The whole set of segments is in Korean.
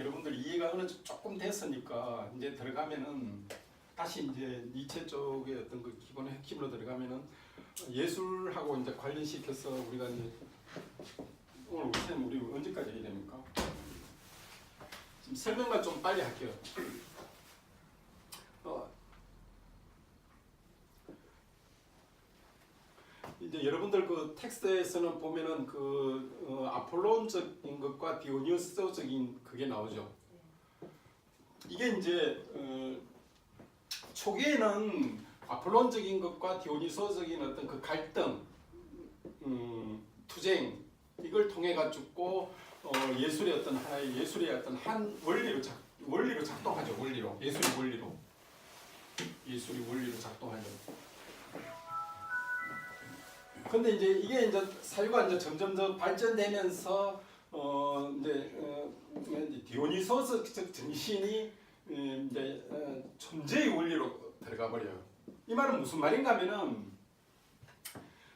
여러분들 이해가 어느 조금 됐으니까 이제 들어가면은 다시 이제 니체 쪽의 어떤 그 기본의 핵심으로 들어가면은 예술하고 이제 관련시켜서 우리가 이제 오늘 우선 우리 언제까지 해야 됩니까? 지금 설명만 좀 빨리 할게요. 어, 이제 여러분들 그 텍스트에서는 보면은 그 어, 아폴론적인 것과 디오니소적인 그게 나오죠. 이게 이제 어, 초기에는 아폴론적인 것과 디오니소적인 어떤 그 갈등, 음, 투쟁 이걸 통해 가지고 어, 예술의 어떤 하나의 예술의 어떤 한 원리로 작 원리로 작동하죠. 원리로 예술의 원리로 예술이 원리로 작동하죠. 근데 이제 이게 이제 사유가 이제 점점 더 발전되면서 어 이제 어 이제 디오니소스적 정신이 음, 이제 어, 존재의 원리로 들어가 버려요. 이 말은 무슨 말인가 하면은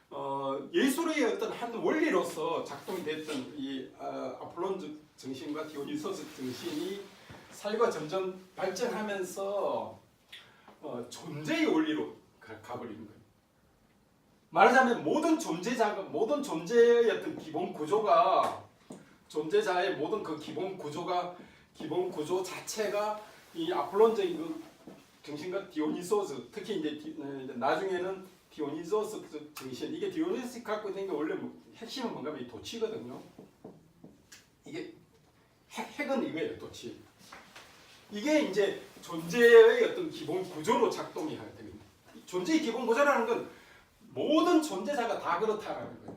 어 예술의 어떤 한 원리로서 작동이 됐던 이 어, 아폴론 정신과 디오니소스 정신이 사유가 점점 발전하면서 어, 존재의 원리로 가- 가버리는 거예요. 말하자면 모든 존재자가 모든 존재의 어떤 기본 구조가 존재자의 모든 그 기본 구조가 기본 구조 자체가 이 아폴론적인 그 정신과 디오니소스 특히 이제, 디- 어, 나중에는 디오니소스 정신 이게 디오니소스 갖고 있는 게 원래 뭐 핵심은 뭔가 이 도치거든요. 이게 핵, 핵은 이거예요 도치. 이게 이제 존재의 어떤 기본 구조로 작동이 됩니다. 이 존재의 기본 구조라는 건 모든 존재자가 다 그렇다라는 거예요.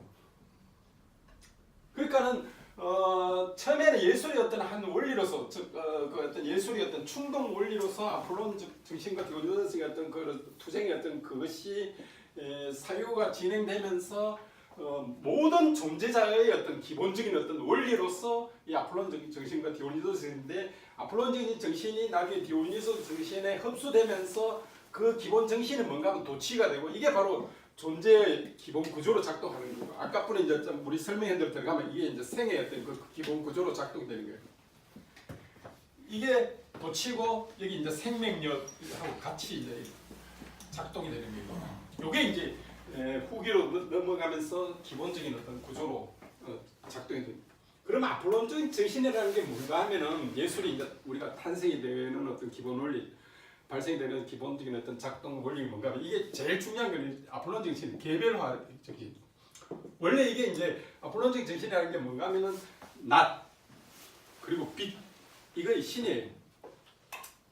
그러니까는 어, 처음에는 예술이 어떤 한 원리로서 즉 어, 그 어떤 예술이 어떤 충동 원리로서 아폴론 즉 정신과 디오니소스의 어떤 그 투쟁의 어떤 그것이 에, 사유가 진행되면서 어, 모든 존재자의 어떤 기본적인 어떤 원리로서 이 아폴론적인 정신과 디오니소스인데 아폴론적인 정신이 나중에 디오니소스 정신에 흡수되면서 그 기본 정신은 뭔가 하면 도치가 되고 이게 바로 존재의 기본 구조로 작동하는 거예요. 아까뿐에 이제 좀 우리 설명한 대로 들어가면 이게 이제 생의 어떤 그 기본 구조로 작동되는 거예요. 이게 도치고 여기 이제 생명력하고 같이 이제 작동이 되는 거예요. 요게 이제 에, 후기로 넘- 넘어가면서 기본적인 어떤 구조로 어, 작동이 됩니다. 그럼 아폴론적인 정신이라는 게 뭔가 하면은 예술이 이제 우리가 탄생이 되는 어떤 기본 원리 발생되는 기본적인 어떤 작동 원리가 뭔가? 이게 제일 중요한 건 아폴론 정신 개별화 저기. 원래 이게 이제 아폴론적 정신이라는 게 뭔가 하면은 낮 그리고 빛 이거 신이에요.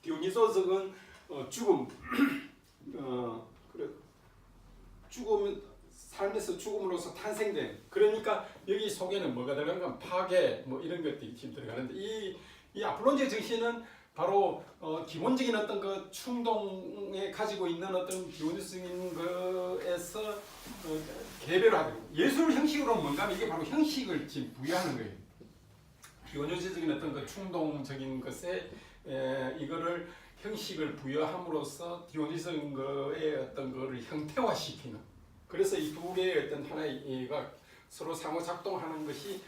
디오니소스는 어, 죽음. 어 그래 죽음 삶에서 죽음으로서 탄생된. 그러니까 여기 속에는 뭐가 들어가면 파괴 뭐 이런 것들이 들어가는데 이, 이 아폴론적 정신은 바로 어, 기본적인 어떤 그 충동에 가지고 있는 어떤 디오니스인 거에서 어, 개별화되고 예술 형식으로 뭔가 하면 이게 바로 형식을 지금 부여하는 거예요. 디오니스적인 어떤 그 충동적인 것에 에, 이거를 형식을 부여함으로써 디오니스인 거의 어떤 거를 형태화시키는 그래서 이 두 개의 어떤 하나가 서로 상호 작동하는 것이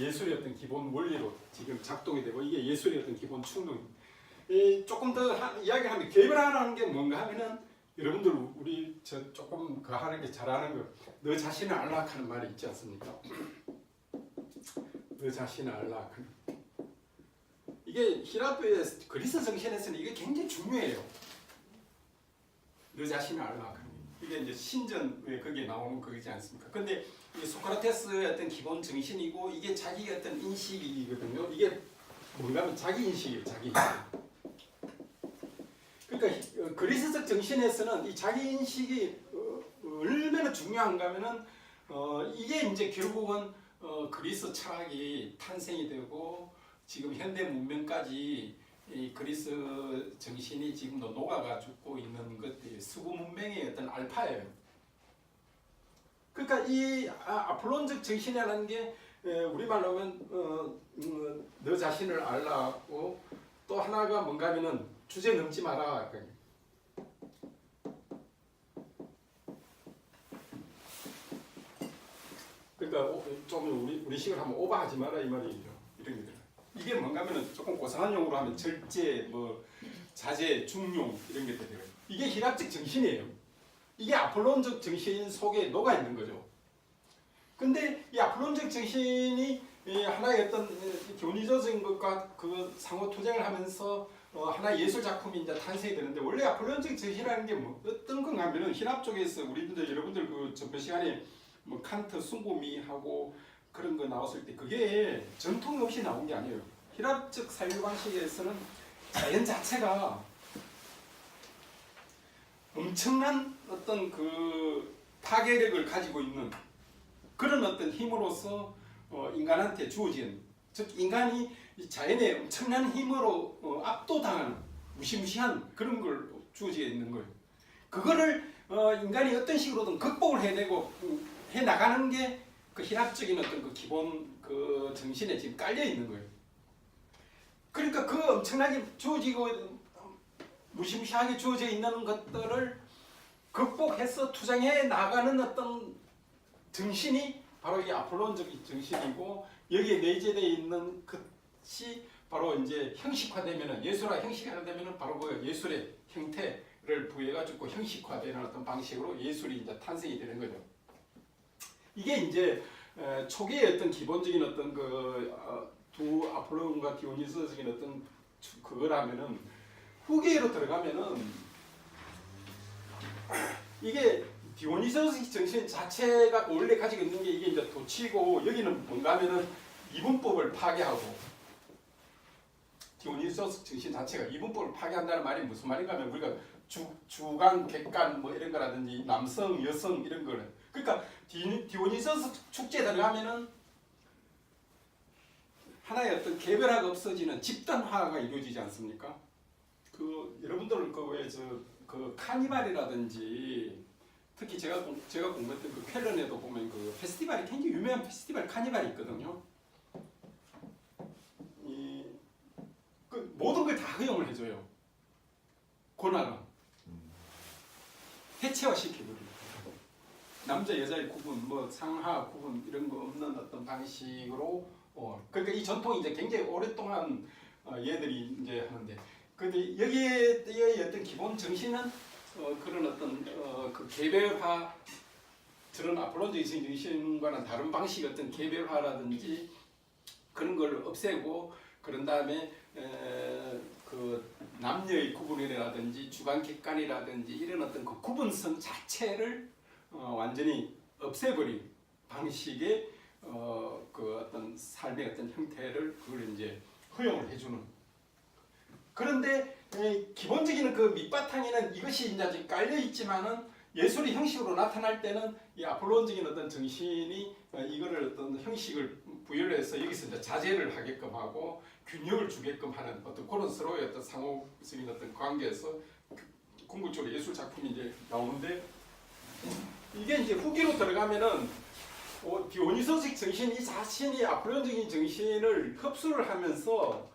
예술의 어떤 기본 원리로 지금 작동이 되고 이게 예술의 어떤 기본 충동입니다. 이 조금 더 하, 이야기하면 개별화라는 게 뭔가 하면은 여러분들 우리 저 조금 그 하는 게 잘하는 거 너 자신을 알라 하는 말이 있지 않습니까? 너 자신을 알라 하는 이게 히라토의 그리스 정신에서는 이게 굉장히 중요해요. 너 자신을 알라 하는 이게 이제 신전에 거기에 나오는 거지 않습니까? 근데 이 소크라테스의 어떤 기본 정신이고 이게 자기 어떤 인식이거든요. 이게 뭔가 하면 자기 인식이에요. 자기 인식. 그리스적 정신에서는 이 자기 인식이 어, 얼마나 중요한가 하면은 어, 이게 이제 결국은 어, 그리스 철학이 탄생이 되고 지금 현대 문명까지 이 그리스 정신이 지금도 녹아가지고 있는 것들이 수구 문명의 어떤 알파예요. 그러니까 이 아, 아폴론적 정신이라는 게 에, 우리말로 하면 어, 음, 너 자신을 알라고 또 하나가 뭔가 하면은 주제 넘지 마라. 그러니까 오- 좀 우리 우리 식을 한번 오버하지 마라 이 말이죠. 이런 게. 이게 뭔가면은 조금 고상한 용어로 하면 절제, 뭐 자제, 중용 이런 게 되요. 이게 희락적 정신이에요. 이게 아폴론적 정신 속에 녹아 있는 거죠. 근데 이 아폴론적 정신이 이 하나의 어떤 이 교리적인 것과 그 상호 투쟁을 하면서 어 하나의 예술 작품이 이제 탄생이 되는데 원래 아폴론적 정신이라는 게 뭐 어떤 건가 하면은 신학 쪽에서 우리들 여러분들 그 전번 시간에 뭐 칸트 순고미하고 그런 거 나왔을 때 그게 전통 없이 나온 게 아니에요. 히랍적 사유 방식에서는 자연 자체가 엄청난 어떤 그 파괴력을 가지고 있는 그런 어떤 힘으로서 어, 인간한테 주어진 즉 인간이 이 자연의 엄청난 힘으로 어, 압도당하는 무시무시한 그런 걸 주어지게 있는 거예요. 그거를 어, 인간이 어떤 식으로든 극복을 해내고 음, 해 나가는 게 그 희락적인 어떤 그 기본 그 정신에 지금 깔려 있는 거예요. 그러니까 그 엄청나게 주어지고 무시무시하게 주어져 있는 것들을 극복해서 투쟁해 나가는 어떤 정신이 바로 이 아폴론적인 정신이고 여기에 내재되어 있는 것이 바로 이제 형식화되면은 예술화 형식화되면은 바로 그 예술의 형태를 부여해가지고 형식화되는 어떤 방식으로 예술이 이제 탄생이 되는 거죠. 이게 이제 에, 초기의 어떤 기본적인 어떤 그 어, 두 아폴론과 디오니소스적인 어떤 주- 그거라면은 후기로 들어가면은 이게 디오니소스 정신 자체가 원래 가지고 있는 게 이게 이제 도치고 여기는 뭔가 하면은 이분법을 파괴하고 디오니소스 정신 자체가 이분법을 파괴한다는 말이 무슨 말인가 하면 우리가 주, 주간, 객간 뭐 이런 거라든지 남성, 여성 이런 거는 그러니까 디, 디오니소스 축제에 들어가면은 하나의 어떤 개별화가 없어지는 집단화가 이루어지지 않습니까? 그 여러분들은 그왜저그 카니발이라든지 특히 제가 공- 제가 공부했던 그 쾰른에도 보면 그 페스티벌이 굉장히 유명한 페스티벌 카니발이 있거든요. 이 그 모든 걸 다 허용을 해줘요. 권한은 해체화 시켜버립니다. 남자 여자의 구분, 뭐 상하 구분 이런 거 없는 어떤 방식으로 어 그러니까 이 전통이 이제 굉장히 오랫동안 어, 얘들이 이제 하는데 근데 여기에 어떤 기본 정신은 어, 그런 어떤 어, 그 개별화 저런 아폴론적인 정신과는 다른 방식의 어떤 개별화라든지 그런 걸 없애고 그런 다음에 에, 그 남녀의 구분이라든지 주간 객관이라든지 이런 어떤 그 구분성 자체를 어, 완전히 없애버린 방식의 어, 그 어떤 삶의 어떤 형태를 그걸 이제 허용을 해주는. 그런데 에, 기본적인 그 밑바탕에는 이것이 이제 깔려 있지만은 예술이 형식으로 나타날 때는 이 아폴론적인 어떤 정신이 어, 이거를 어떤 형식을 부여를 해서 여기서 이제 자제를 하게끔 하고 균형을 주게끔 하는 어떤 그런 서로의 어떤 상호적인 어떤 관계에서 그- 궁극적으로 예술 작품이 이제 나오는데 이게 이제 후기로 들어가면은 어, 디오니소식 정신이 자신이 아폴론적인 정신을 흡수를 하면서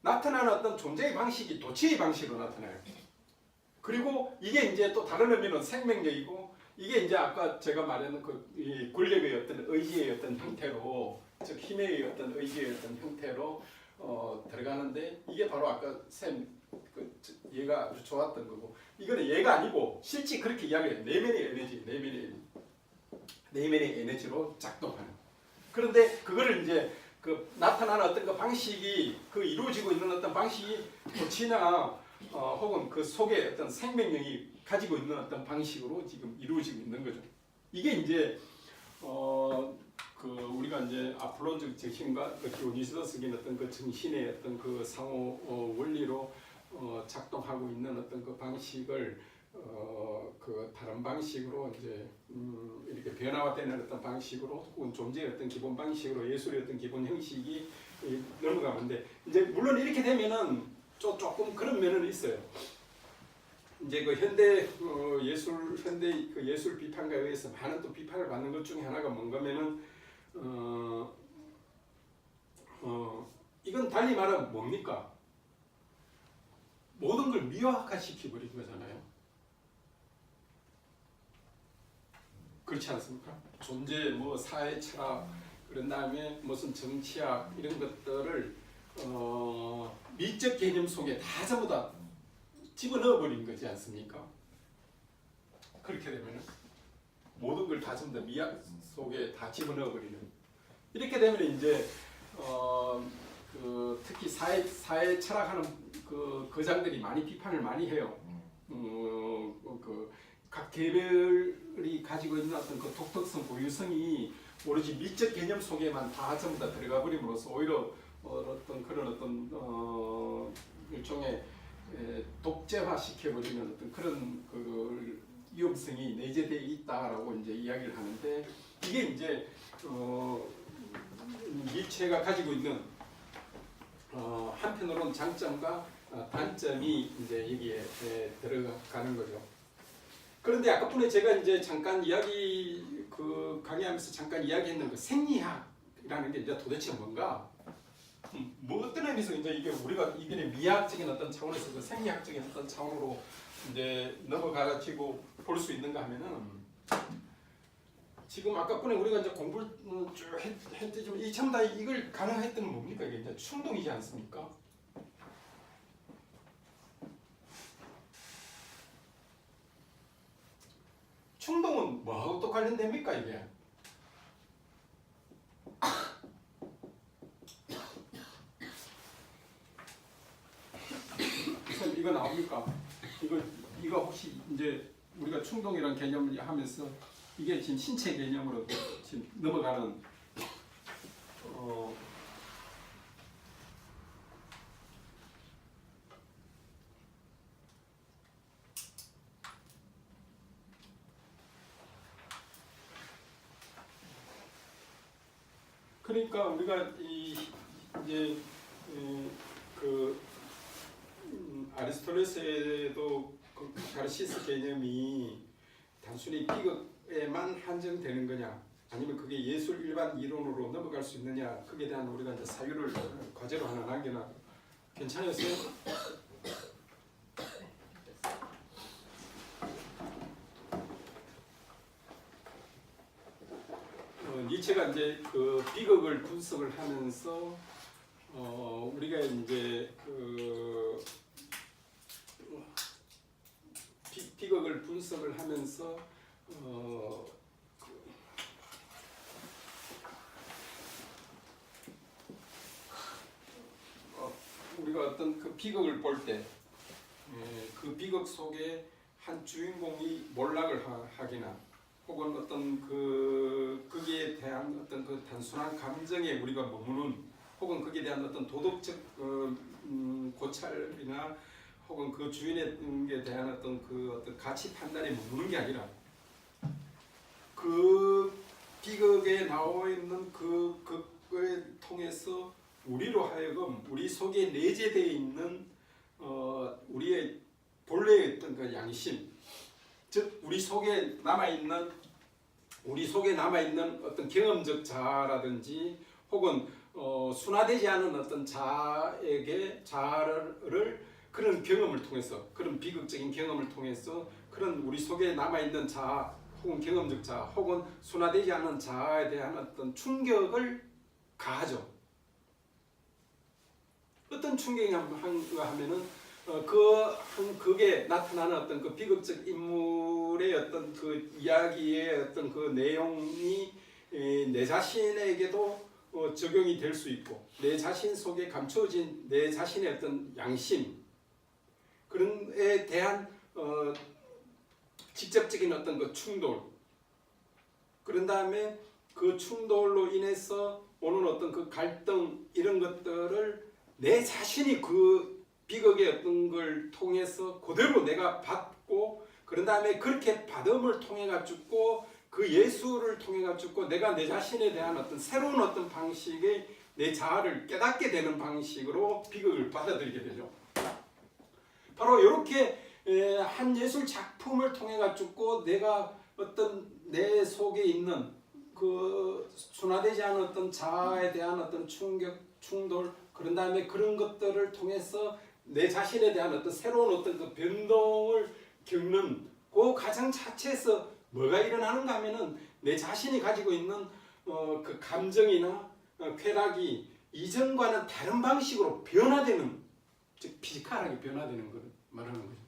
나타나는 어떤 존재의 방식이 도치의 방식으로 나타나요. 그리고 이게 이제 또 다른 의미는 생명력이고 이게 이제 아까 제가 말했는 그이 권력의 어떤 의지의 어떤 형태로 즉 힘의 어떤 의지의 어떤 형태로 어, 들어가는데 이게 바로 아까 쌤 그, 저- 얘가 아주 좋았던 거고 이거는 얘가 아니고 실제 그렇게 이야기해요. 내면의 에너지, 내면의 에너지. 내면의 에너지로 작동하는. 그런데 그거를 이제 그 나타나는 어떤 그 방식이 그 이루어지고 있는 어떤 방식이 도치나 어, 혹은 그 속에 어떤 생명력이 가지고 있는 어떤 방식으로 지금 이루어지고 있는 거죠. 이게 이제 어, 그 우리가 이제 아폴론적 정신과 그 디오니소스적인 어떤 그 정신의 어떤 그 상호 어, 원리로 어, 작동하고 있는 어떤 그 방식을 어, 그 다른 방식으로 이제 음, 이렇게 변화되는 어떤 방식으로 혹은 존재의 어떤 기본 방식으로 예술의 어떤 기본 형식이 이, 넘어가는데 이제 물론 이렇게 되면은 조, 조금 그런 면은 있어요. 이제 그 현대 어, 예술 현대 그 예술 비판가에 의해서 많은 또 비판을 받는 것 중에 하나가 뭔가면은 어, 어, 이건 달리 말하면 뭡니까? 모든 걸 미화화 시켜버린 거잖아요. 그렇지 않습니까? 존재, 뭐 사회 철학, 그런 다음에 무슨 정치학 이런 것들을 어, 미적 개념 속에 다 전부 다 집어넣어 버린 거지 않습니까? 그렇게 되면 모든 걸 다 전부 다 미학 속에 다 집어넣어 버리는 이렇게 되면 이제 어, 그 특히 사회 사회 철학하는 그 거장들이 많이 비판을 많이 해요. 어, 그각 개별이 가지고 있는 어떤 그 독특성, 고유성이 오로지 미적 개념 속에만 다 전부 다 들어가 버림으로써 오히려 어, 어떤 그런 어떤 어, 일종의 에, 독재화 시켜버리는 어떤 그런 그 위험성이 내재되어 있다라고 이제 이야기를 하는데 이게 이제 어, 밀체가 가지고 있는 어, 한편으로는 장점과 어, 단점이 이제 여기에 에, 들어가는 거죠. 그런데 아까뿐에 제가 이제 잠깐 이야기 그 강의하면서 잠깐 이야기했는 그 생리학이라는 게 이제 도대체 뭔가? 음, 뭐 어떤 의미에서 이제 이게 우리가 이게 미학적인 어떤 차원에서 그 생리학적인 어떤 차원으로 이제 넘어가가지고 볼 수 있는가 하면은 지금 아까뿐에 우리가 이제 공부를 음, 쭉 했- 했지만 이 전부 다 이걸 가능했던 건 뭡니까 이게 이제 충동이지 않습니까? 충동은 뭐하고 또 관련됩니까 이게? 이거 나옵니까? 이거 이거 혹시 이제 우리가 충동이라는 개념을 하면서 이게 지금 신체 개념으로 지금 넘어가는 어 그러니까 우리가 이 이제 음, 그 음, 아리스토텔레스에도 그 카타르시스 개념이 단순히 비극 에만 한정되는 거냐? 아니면 그게 예술 일반 이론으로 넘어갈 수 있느냐? 그에 대한 우리가 이제 사유를 과제로 하나 남겨놔. 괜찮으세요? 어, 니체가 이제 그 비극을 분석을 하면서 어, 우리가 이제 그 비, 비극을 분석을 하면서 어, 그, 어, 우리가 어떤 그 비극을 볼 때 그 비극 속에 한 주인공이 몰락을 하, 하기나 혹은 어떤 그 거기에 대한 어떤 그 단순한 감정에 우리가 머무는 혹은 거기에 대한 어떤 도덕적 어, 음, 고찰이나 혹은 그 주인에 대한 어떤 그 어떤 가치 판단에 머무는 게 아니라 그 비극에 나와 있는 그 극을 통해서 우리로 하여금 우리 속에 내재되어 있는 어, 우리의 본래의 어떤 그 양심 즉 우리 속에 남아 있는 우리 속에 남아 있는 어떤 경험적 자아라든지 혹은 어, 순화되지 않은 어떤 자에게 자아를 그런 경험을 통해서 그런 비극적인 경험을 통해서 그런 우리 속에 남아 있는 자아 혹은 경험적 자아 혹은 순화되지 않은 자아에 대한 어떤 충격을 가하죠. 어떤 충격이 한가 하면은 어, 그, 한, 그게 나타나는 어떤 그 비극적 인물의 어떤 그 이야기의 어떤 그 내용이 에, 내 자신에게도 어, 적용이 될 수 있고 내 자신 속에 감춰진 내 자신의 어떤 양심 그런 에 대한 어, 직접적인 어떤 그 충돌 그런 다음에 그 충돌로 인해서 오는 어떤 그 갈등 이런 것들을 내 자신이 그 비극의 어떤 걸 통해서 그대로 내가 받고 그런 다음에 그렇게 받음을 통해 가지고 그 예수를 통해 가지고 내가 내 자신에 대한 어떤 새로운 어떤 방식의 내 자아를 깨닫게 되는 방식으로 비극을 받아들이게 되죠. 바로 이렇게 한 예술 작품을 통해 가지고 내가 어떤 내 속에 있는 그 순화되지 않은 어떤 자아에 대한 어떤 충격, 충돌 그런 다음에 그런 것들을 통해서 내 자신에 대한 어떤 새로운 어떤 그 변동을 겪는 그 가장 자체에서 뭐가 일어나는가 하면은 내 자신이 가지고 있는 어, 그 감정이나 어, 쾌락이 이전과는 다른 방식으로 변화되는 즉 피지컬하게 변화되는 걸 말하는 거죠.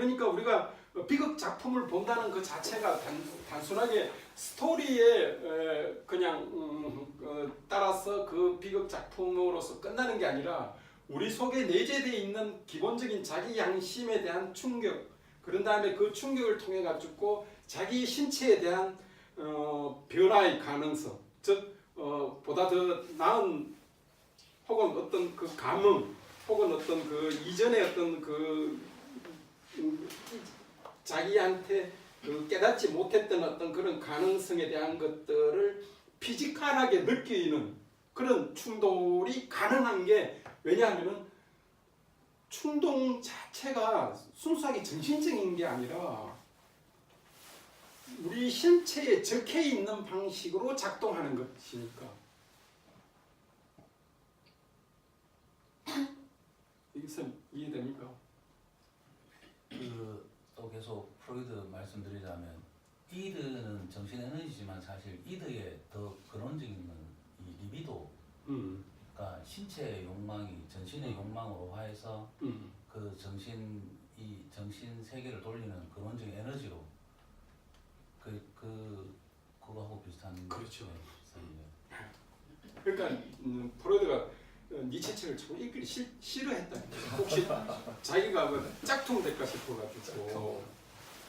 그러니까 우리가 비극 작품을 본다는 그 자체가 단, 단순하게 스토리에 에, 그냥 음, 어, 따라서 그 비극 작품으로서 끝나는 게 아니라 우리 속에 내재되어 있는 기본적인 자기 양심에 대한 충격 그런 다음에 그 충격을 통해 가지고 자기 신체에 대한 어, 변화의 가능성 즉 어, 보다 더 나은 혹은 어떤 그 감흥 혹은 어떤 그 이전의 어떤 그 음, 자기한테 그 깨닫지 못했던 어떤 그런 가능성에 대한 것들을 피지컬하게 느끼는 그런 충돌이 가능한 게 왜냐하면은 충동 자체가 순수하게 정신적인 게 아니라 우리 신체에 적혀 있는 방식으로 작동하는 것이니까 이것은 이해됩니까? 그또 계속 프로이드 말씀드리자면 이드는 정신 에너지지만 사실 이드의 더 근원적인 건이 리비도 음, 그러니까 신체의 욕망이 전신의 욕망으로 화해서 음. 그 정신 이 정신 세계를 돌리는 근원적인 에너지로 그 그 그거하고 비슷한 그렇죠. 네. 그러니까 음, 프로이드가 어, 니체 책을 참 읽기 싫, 싫어했다. 혹시 자기가 그 짝퉁 될까 싶어가지고.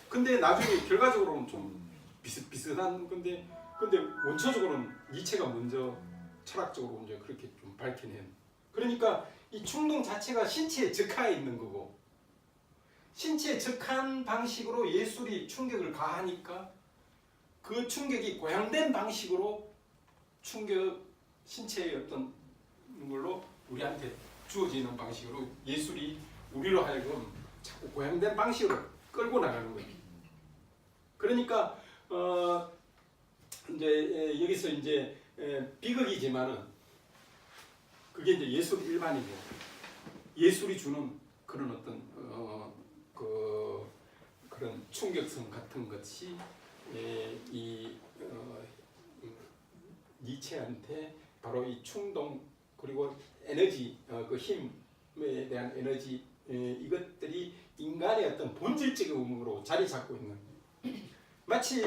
근데 나중에 결과적으로는 좀 비슷 비슷한 건데 근데 원초적으로는 니체가 먼저 철학적으로 먼저 그렇게 좀 밝혀낸. 그러니까 이 충동 자체가 신체에 적하에 있는 거고 신체에 적한 방식으로 예술이 충격을 가하니까 그 충격이 고양된 방식으로 충격 신체의 어떤 걸로 우리한테 주어지는 방식으로 예술이 우리로 하여금 자꾸 고양된 방식으로 끌고 나가는 거예요. 그러니까 어 이제 에, 여기서 이제 에, 비극이지만은 그게 이제 예술 일반이고 예술이 주는 그런 어떤 어 그 그런 충격성 같은 것이 에, 이 어, 니체한테 바로 이 충동 그리고 에너지 어, 그 힘에 대한 에너지 에, 이것들이 인간의 어떤 본질적인 의무로 자리 잡고 있는 마치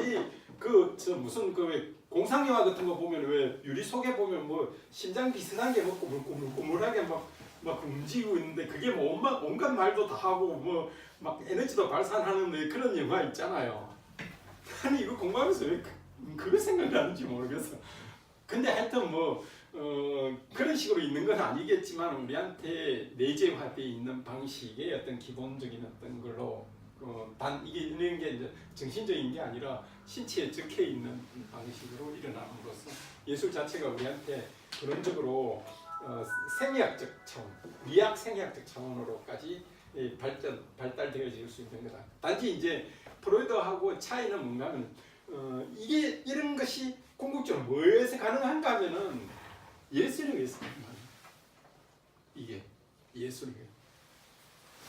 그 저 무슨 그 공상 영화 같은 거 보면 왜 유리 속에 보면 뭐 심장 비슷한 게 먹고 물고물고물하게 막 막 움직이고 있는데 그게 뭐 온갖, 온갖 말도 다 하고 뭐 막 에너지도 발산하는 데 그런 영화 있잖아요. 아니 이거 공부하면서 왜 그, 그거 생각나는지 모르겠어. 근데 하여튼 뭐 어, 그런 식으로 있는 건 아니겠지만 우리한테 내재화되어 있는 방식의 어떤 기본적인 어떤 걸로 어, 단 이게 이런 게 이제 정신적인 게 아니라 신체에 적혀 있는 방식으로 일어남으로써 예술 자체가 우리한테 그런적으로 어, 생리학적 차원, 미학 생리학적 차원으로까지 이 발전 발달되어질 수 있는 거다. 단지 이제 프로이드하고 차이는 뭔가면 어, 이게 이런 것이 궁극적으로 뭐에서 가능한가 하면은 의해서 가능한 이게 예술이에요.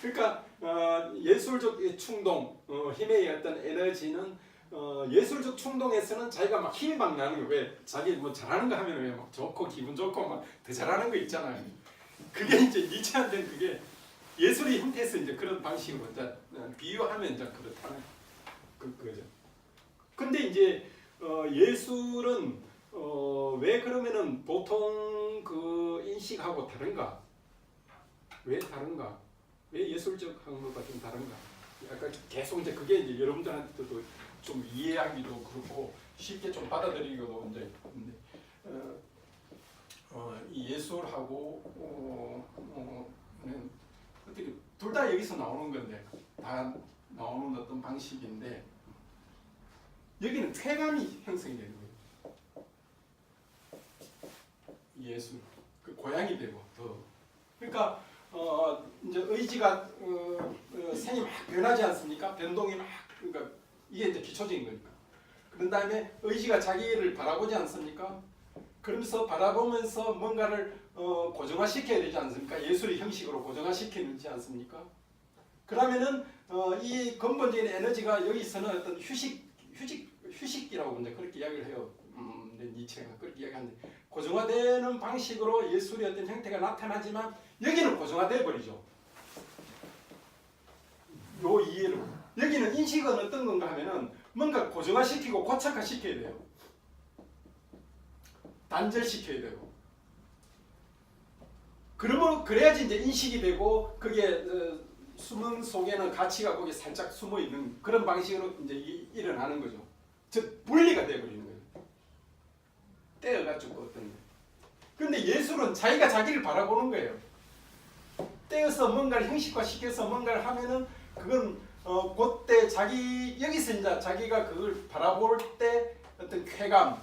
그러니까 어, 예술적 이 충동, 어, 힘의 어떤 에너지는 어, 예술적 충동에서는 자기가 막 힘이 막 나는 거왜 자기 뭐 잘하는 거 하면 왜막 좋고 기분 좋고 막 더 잘하는 거 있잖아요. 그게 이제 니체한테는 그게 예술의 형태에서 이제 그런 방식으로 이제 어, 비유하면 이제 그렇다는 그 거죠. 근데 이제 어, 예술은 어, 왜 그러면은 보통 그 인식하고 다른가? 왜 다른가? 왜 예술적 한 것과 좀 다른가? 약간 계속 이제 그게 이제 여러분들한테도 좀 이해하기도 그렇고 쉽게 좀 받아들이기도 이제 어, 어, 이 예술하고 어, 어, 는 어떻게 둘 다 여기서 나오는 건데 다 나오는 어떤 방식인데 여기는 쾌감이 형성이 되는 거예요. 예술 그 고양이 되고 더 그러니까 어 이제 의지가 어, 어, 생이 막 변하지 않습니까? 변동이 막 그러니까 이게 이제 기초적인 거니까. 그런 다음에 의지가 자기를 바라보지 않습니까? 그러면서 바라보면서 뭔가를 어, 고정화시켜야 되지 않습니까? 예술의 형식으로 고정화시키지 않습니까? 그러면은 어, 이 근본적인 에너지가 여기서는 어떤 휴식, 휴식, 휴식기라고 이제 그렇게 이야기를 해요. 니체가 그렇게 이야기하는데 고정화되는 방식으로 예술의 어떤 형태가 나타나지만 여기는 고정화돼 버리죠. 요 이해를 여기는 인식은 어떤 건가 하면은 뭔가 고정화시키고 고착화시켜야 돼요. 단절시켜야 되고. 그러면 그래야지 이제 인식이 되고 그게 어, 숨은 속에는 가치가 거기 살짝 숨어 있는 그런 방식으로 이제 이- 일어나는 거죠. 즉 분리가 돼 버리는 거예요. 떼어가지고 어떤. 근데 예술은 자기가 자기를 바라보는 거예요. 떼어서 뭔가를 형식화 시켜서 뭔가를 하면은 그건 어 그때 자기 여기서 이제 자기가 그걸 바라볼 때 어떤 쾌감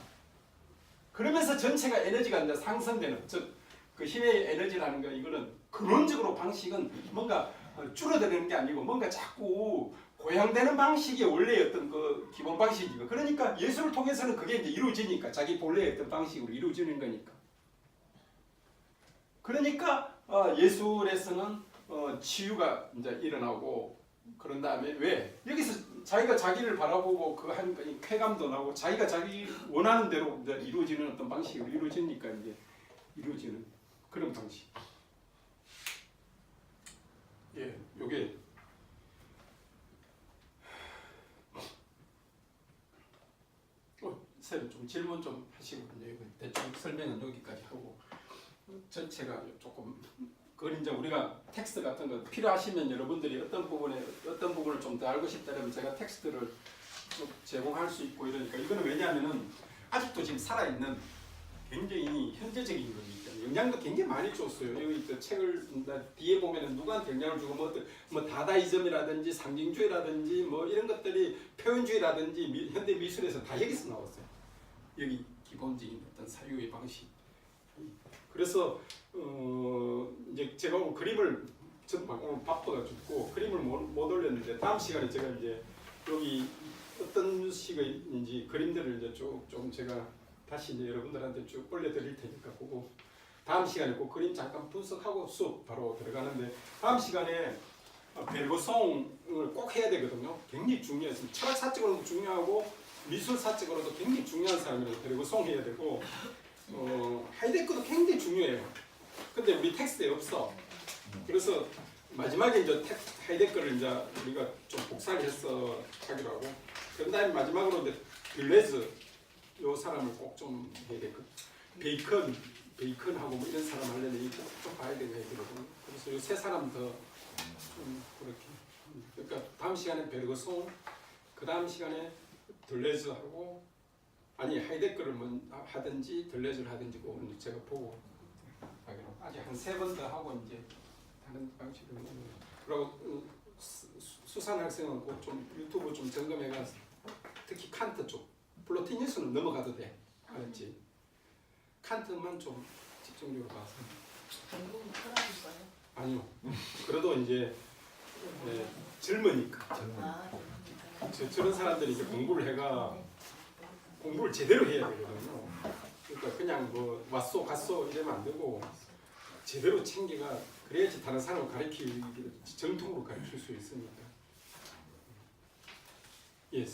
그러면서 전체가 에너지가 이제 상승되는 즉 그 힘의 에너지라는 거 이거는 근원적으로 방식은 뭔가 어, 줄어드는 게 아니고 뭔가 자꾸 고양되는 방식이 원래 어떤 그 기본 방식이고 그러니까 예술을 통해서는 그게 이제 이루어지니까 자기 본래의 어떤 방식으로 이루어지는 거니까. 그러니까 어, 예술에서는 어, 치유가 이제 일어나고 그런 다음에 왜? 여기서 자기가 자기를 바라보고 그이 쾌감도 나고 자기가 자기 원하는 대로 이제 이루어지는 어떤 방식으로 이루어지니까 이제 이루어지는 그런 방식. 예, 요게 어, 선생님 좀 질문 좀 하시고 이제 이거 대충 설명은 여기까지 하고 전체가 조금 그건 이제 우리가 텍스트 같은 거 필요하시면 여러분들이 어떤 부분에 어떤 부분을 좀 더 알고 싶다면 제가 텍스트를 좀 제공할 수 있고 이러니까 이거는 왜냐하면은 아직도 지금 살아있는 굉장히 현재적인 거니까 영향도 굉장히 많이 줬어요. 여기 그 책을 나 뒤에 보면은 누구한테 영향을 주고 뭐, 뭐 다다이즘이라든지 상징주의라든지 뭐 이런 것들이 표현주의라든지 미- 현대 미술에서 다 여기서 나왔어요. 여기 기본적인 어떤 사유의 방식. 그래서 어 이제 제가 오늘 그림을 전 바- 오늘 바빠가지고 그림을 못, 못 올렸는데 다음 시간에 제가 이제 여기 어떤 식의 그림들을 이제 쭉 좀 제가 다시 이제 여러분들한테 쭉 올려드릴 테니까 그거 다음 시간에 그 그림 잠깐 분석하고 수업 바로 들어가는데 다음 시간에 어, 벨고송을 꼭 해야 되거든요. 굉장히 중요해서 철학 사적으로도 중요하고 미술 사적으로도 굉장히 중요한 사람이라서 벨고송 해야 되고 어, 하이데크도 굉장히 중요해요. 근데 우리 텍스트에 없어. 그래서 마지막에 이제 텍, 하이데크를 이제 우리가 좀 복사를 해서 하기로 하고 그다음에 마지막으로 이제 딜레즈 요 사람을 꼭 좀 해야 돼. 그 베이컨 베이컨하고 뭐 이런 사람 하려면 이거 좀 봐야 되고 해야 되거든요. 그래서 요 세 사람 더 좀 그렇게 그러니까 다음 시간에 베르그송 그 다음 시간에 덜레즈 하고 아니 하이데크를 뭐 하든지 덜레즈를 하든지 그거는 제가 보고 하기로. 아직 한 세 번 더 하고 이제 다른 방식으로 그리고 어, 수- 수산 학생은 꼭좀 유튜브 좀 점검해가서 특히 칸트 쪽. 플로티니스는 넘어가도 돼. 알았지? 칸트만 좀 집중적으로 봐서? 아니요. 그래도 이제 예, 젊으니까. 아, 저, 저런 사람들이 이제 공부를 해가 공부를 제대로 해야 되거든요. 그러니까 그냥 뭐 왔소 갔소 이러면 안 되고 제대로 챙겨가 그래야지 다른 사람을 가르치기 정통으로 가르칠 수 있으니까. 예